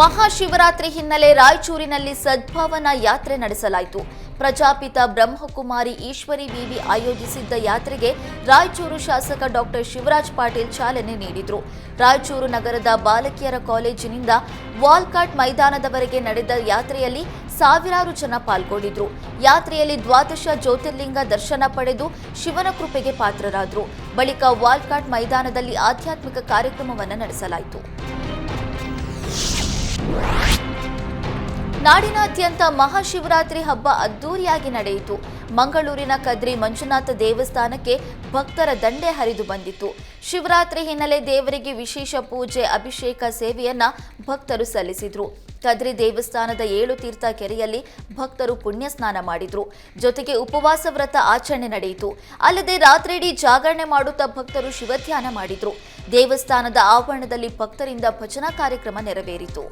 ಮಹಾಶಿವರಾತ್ರಿ ಹಿನ್ನೆಲೆ ರಾಯಚೂರಿನಲ್ಲಿ ಸದ್ಭಾವನಾ ಯಾತ್ರೆ ನಡೆಸಲಾಯಿತು. ಪ್ರಜಾಪಿತ ಬ್ರಹ್ಮಕುಮಾರಿ ಈಶ್ವರಿ ವಿವಿ ಆಯೋಜಿಸಿದ್ದ ಯಾತ್ರೆಗೆ ರಾಯಚೂರು ಶಾಸಕ ಡಾಕ್ಟರ್ ಶಿವರಾಜ್ ಪಾಟೀಲ್ ಚಾಲನೆ ನೀಡಿದರು. ರಾಯಚೂರು ನಗರದ ಬಾಲಕಿಯರ ಕಾಲೇಜಿನಿಂದ ವಾಲ್ಕಾಟ್ ಮೈದಾನದವರೆಗೆ ನಡೆದ ಯಾತ್ರೆಯಲ್ಲಿ ಸಾವಿರಾರು ಜನ ಪಾಲ್ಗೊಂಡಿದ್ರು. ಯಾತ್ರೆಯಲ್ಲಿ ದ್ವಾದಶ ಜ್ಯೋತಿರ್ಲಿಂಗ ದರ್ಶನ ಪಡೆದು ಶಿವನ ಕೃಪೆಗೆ ಪಾತ್ರರಾದರು. ಬಳಿಕ ವಾಲ್ಕಾಟ್ ಮೈದಾನದಲ್ಲಿ ಆಧ್ಯಾತ್ಮಿಕ ಕಾರ್ಯಕ್ರಮವನ್ನು ನಡೆಸಲಾಯಿತು. はい。ನಾಡಿನಾದ್ಯಂತ ಮಹಾಶಿವರಾತ್ರಿ ಹಬ್ಬ ಅದ್ದೂರಿಯಾಗಿ ನಡೆಯಿತು. ಮಂಗಳೂರಿನ ಕದ್ರಿ ಮಂಜುನಾಥ ದೇವಸ್ಥಾನಕ್ಕೆ ಭಕ್ತರ ದಂಡೆ ಹರಿದು ಬಂದಿತ್ತು. ಶಿವರಾತ್ರಿ ಹಿನ್ನೆಲೆ ದೇವರಿಗೆ ವಿಶೇಷ ಪೂಜೆ, ಅಭಿಷೇಕ ಸೇವೆಯನ್ನ ಭಕ್ತರು ಸಲ್ಲಿಸಿದ್ರು. ಕದ್ರಿ ದೇವಸ್ಥಾನದ ಏಳು ತೀರ್ಥ ಕೆರೆಯಲ್ಲಿ ಭಕ್ತರು ಪುಣ್ಯ ಸ್ನಾನ ಮಾಡಿದ್ರು. ಜೊತೆಗೆ ಉಪವಾಸ ವ್ರತ ಆಚರಣೆ ನಡೆಯಿತು. ಅಲ್ಲದೆ ರಾತ್ರಿಯಿಡೀ ಜಾಗರಣೆ ಮಾಡುತ್ತಾ ಭಕ್ತರು ಶಿವಧ್ಯಾನ ಮಾಡಿದ್ರು. ದೇವಸ್ಥಾನದ ಆವರಣದಲ್ಲಿ ಭಕ್ತರಿಂದ ಭಜನಾ ಕಾರ್ಯಕ್ರಮ ನೆರವೇರಿತು.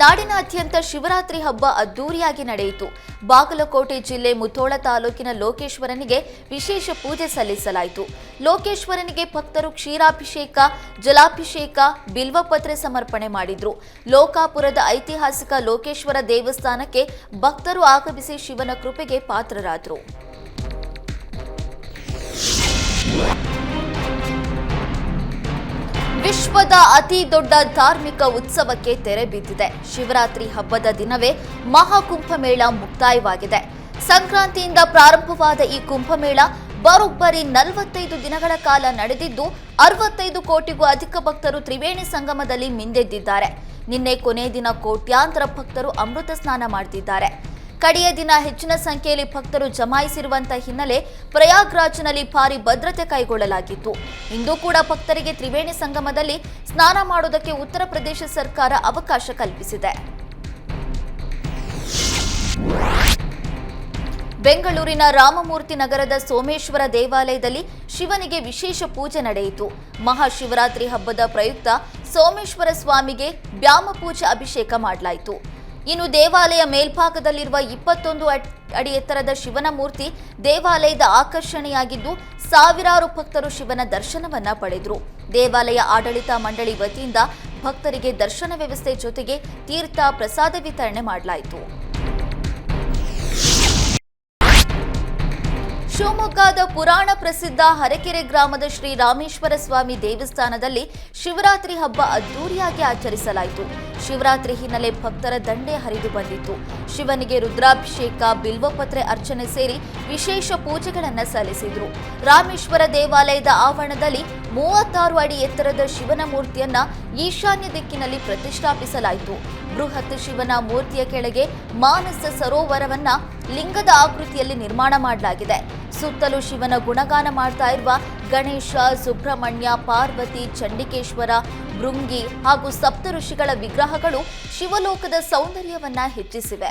ನಾಡಿನಾದ್ಯಂತ ಶಿವರಾತ್ರಿ ಹಬ್ಬ ಅದ್ದೂರಿಯಾಗಿ ನಡೆಯಿತು. ಬಾಗಲಕೋಟೆ ಜಿಲ್ಲೆ ಮುಥೋಳ ತಾಲೂಕಿನ ಲೋಕೇಶ್ವರನಿಗೆ ವಿಶೇಷ ಪೂಜೆ ಸಲ್ಲಿಸಲಾಯಿತು. ಲೋಕೇಶ್ವರನಿಗೆ ಭಕ್ತರು ಕ್ಷೀರಾಭಿಷೇಕ, ಜಲಾಭಿಷೇಕ, ಬಿಲ್ವಪತ್ರೆ ಸಮರ್ಪಣೆ ಮಾಡಿದ್ರು. ಲೋಕಾಪುರದ ಐತಿಹಾಸಿಕ ಲೋಕೇಶ್ವರ ದೇವಸ್ಥಾನಕ್ಕೆ ಭಕ್ತರು ಆಗಮಿಸಿ ಶಿವನ ಕೃಪೆಗೆ ಪಾತ್ರರಾದರು. ವಿಶ್ವದ ಅತಿ ದೊಡ್ಡ ಧಾರ್ಮಿಕ ಉತ್ಸವಕ್ಕೆ ತೆರೆ ಬಿದ್ದಿದೆ. ಶಿವರಾತ್ರಿ ಹಬ್ಬದ ದಿನವೇ ಮಹಾಕುಂಭಮೇಳ ಮುಕ್ತಾಯವಾಗಿದೆ. ಸಂಕ್ರಾಂತಿಯಿಂದ ಪ್ರಾರಂಭವಾದ ಈ ಕುಂಭಮೇಳ ಬರೋಬ್ಬರಿ ನಲವತ್ತೈದು ದಿನಗಳ ಕಾಲ ನಡೆದಿದ್ದು, ಅರವತ್ತೈದು ಕೋಟಿಗೂ ಅಧಿಕ ಭಕ್ತರು ತ್ರಿವೇಣಿ ಸಂಗಮದಲ್ಲಿ ಮಿಂದೆದ್ದಿದ್ದಾರೆ. ನಿನ್ನೆ ಕೊನೆ ದಿನ ಕೋಟ್ಯಾಂತರ ಭಕ್ತರು ಅಮೃತ ಸ್ನಾನ ಮಾಡ್ತಿದ್ದಾರೆ. ಕಡೆಯ ದಿನ ಹೆಚ್ಚಿನ ಸಂಖ್ಯೆಯಲ್ಲಿ ಭಕ್ತರು ಜಮಾಯಿಸಿರುವಂತಹ ಹಿನ್ನೆಲೆ ಪ್ರಯಾಗ್ರಾಜ್ನಲ್ಲಿ ಭಾರಿ ಭದ್ರತೆ ಕೈಗೊಳ್ಳಲಾಗಿತ್ತು. ಇಂದು ಕೂಡ ಭಕ್ತರಿಗೆ ತ್ರಿವೇಣಿ ಸಂಗಮದಲ್ಲಿ ಸ್ನಾನ ಮಾಡುವುದಕ್ಕೆ ಉತ್ತರ ಪ್ರದೇಶ ಸರ್ಕಾರ ಅವಕಾಶ ಕಲ್ಪಿಸಿದೆ. ಬೆಂಗಳೂರಿನ ರಾಮಮೂರ್ತಿ ನಗರದ ಸೋಮೇಶ್ವರ ದೇವಾಲಯದಲ್ಲಿ ಶಿವನಿಗೆ ವಿಶೇಷ ಪೂಜೆ ನಡೆಯಿತು. ಮಹಾಶಿವರಾತ್ರಿ ಹಬ್ಬದ ಪ್ರಯುಕ್ತ ಸೋಮೇಶ್ವರ ಸ್ವಾಮಿಗೆ ಬ್ಯಾಮ ಪೂಜೆ ಅಭಿಷೇಕ ಮಾಡಲಾಯಿತು. ಇನ್ನು ದೇವಾಲಯ ಮೇಲ್ಭಾಗದಲ್ಲಿರುವ ಇಪ್ಪತ್ತೊಂದು ಅಡ್- ಎತ್ತರದ ಶಿವನ ಮೂರ್ತಿ ದೇವಾಲಯದ ಆಕರ್ಷಣೆಯಾಗಿದ್ದು ಸಾವಿರಾರು ಭಕ್ತರು ಶಿವನ ದರ್ಶನವನ್ನ ಪಡೆದರು. ದೇವಾಲಯ ಆಡಳಿತ ಮಂಡಳಿ ವತಿಯಿಂದ ಭಕ್ತರಿಗೆ ದರ್ಶನ ವ್ಯವಸ್ಥೆ ಜೊತೆಗೆ ತೀರ್ಥ ಪ್ರಸಾದ ವಿತರಣೆ ಮಾಡಲಾಯಿತು. ಶಿವಮೊಗ್ಗದ ಪುರಾಣ ಪ್ರಸಿದ್ಧ ಹರಕೆರೆ ಗ್ರಾಮದ ಶ್ರೀ ರಾಮೇಶ್ವರ ಸ್ವಾಮಿ ದೇವಸ್ಥಾನದಲ್ಲಿ ಶಿವರಾತ್ರಿ ಹಬ್ಬ ಅದ್ದೂರಿಯಾಗಿ ಆಚರಿಸಲಾಯಿತು. ಶಿವರಾತ್ರಿ ಹಿನ್ನೆಲೆ ಭಕ್ತರ ದಂಡೆ ಹರಿದು ಬಂದಿತ್ತು. ಶಿವನಿಗೆ ರುದ್ರಾಭಿಷೇಕ, ಬಿಲ್ವಪತ್ರೆ ಅರ್ಚನೆ ಸೇರಿ ವಿಶೇಷ ಪೂಜೆಗಳನ್ನು ಸಲ್ಲಿಸಿದ್ರು. ರಾಮೇಶ್ವರ ದೇವಾಲಯದ ಆವರಣದಲ್ಲಿ ಮೂವತ್ತಾರು ಅಡಿ ಎತ್ತರದ ಶಿವನ ಮೂರ್ತಿಯನ್ನ ಈಶಾನ್ಯ ದಿಕ್ಕಿನಲ್ಲಿ ಪ್ರತಿಷ್ಠಾಪಿಸಲಾಯಿತು. ಬೃಹತ್ ಶಿವನ ಮೂರ್ತಿಯ ಕೆಳಗೆ ಮಾನಸ ಸರೋವರವನ್ನ ಲಿಂಗದ ಆಕೃತಿಯಲ್ಲಿ ನಿರ್ಮಾಣ ಮಾಡಲಾಗಿದೆ. ಸುತ್ತಲೂ ಶಿವನ ಗುಣಗಾನ ಮಾಡ್ತಾ ಇರುವ ಗಣೇಶ, ಸುಬ್ರಹ್ಮಣ್ಯ, ಪಾರ್ವತಿ, ಚಂಡಿಕೇಶ್ವರ, ಭೃಂಗಿ ಹಾಗೂ ಸಪ್ತ ಋಷಿಗಳ ವಿಗ್ರಹಗಳು ಶಿವಲೋಕದ ಸೌಂದರ್ಯವನ್ನ ಹೆಚ್ಚಿಸಿವೆ.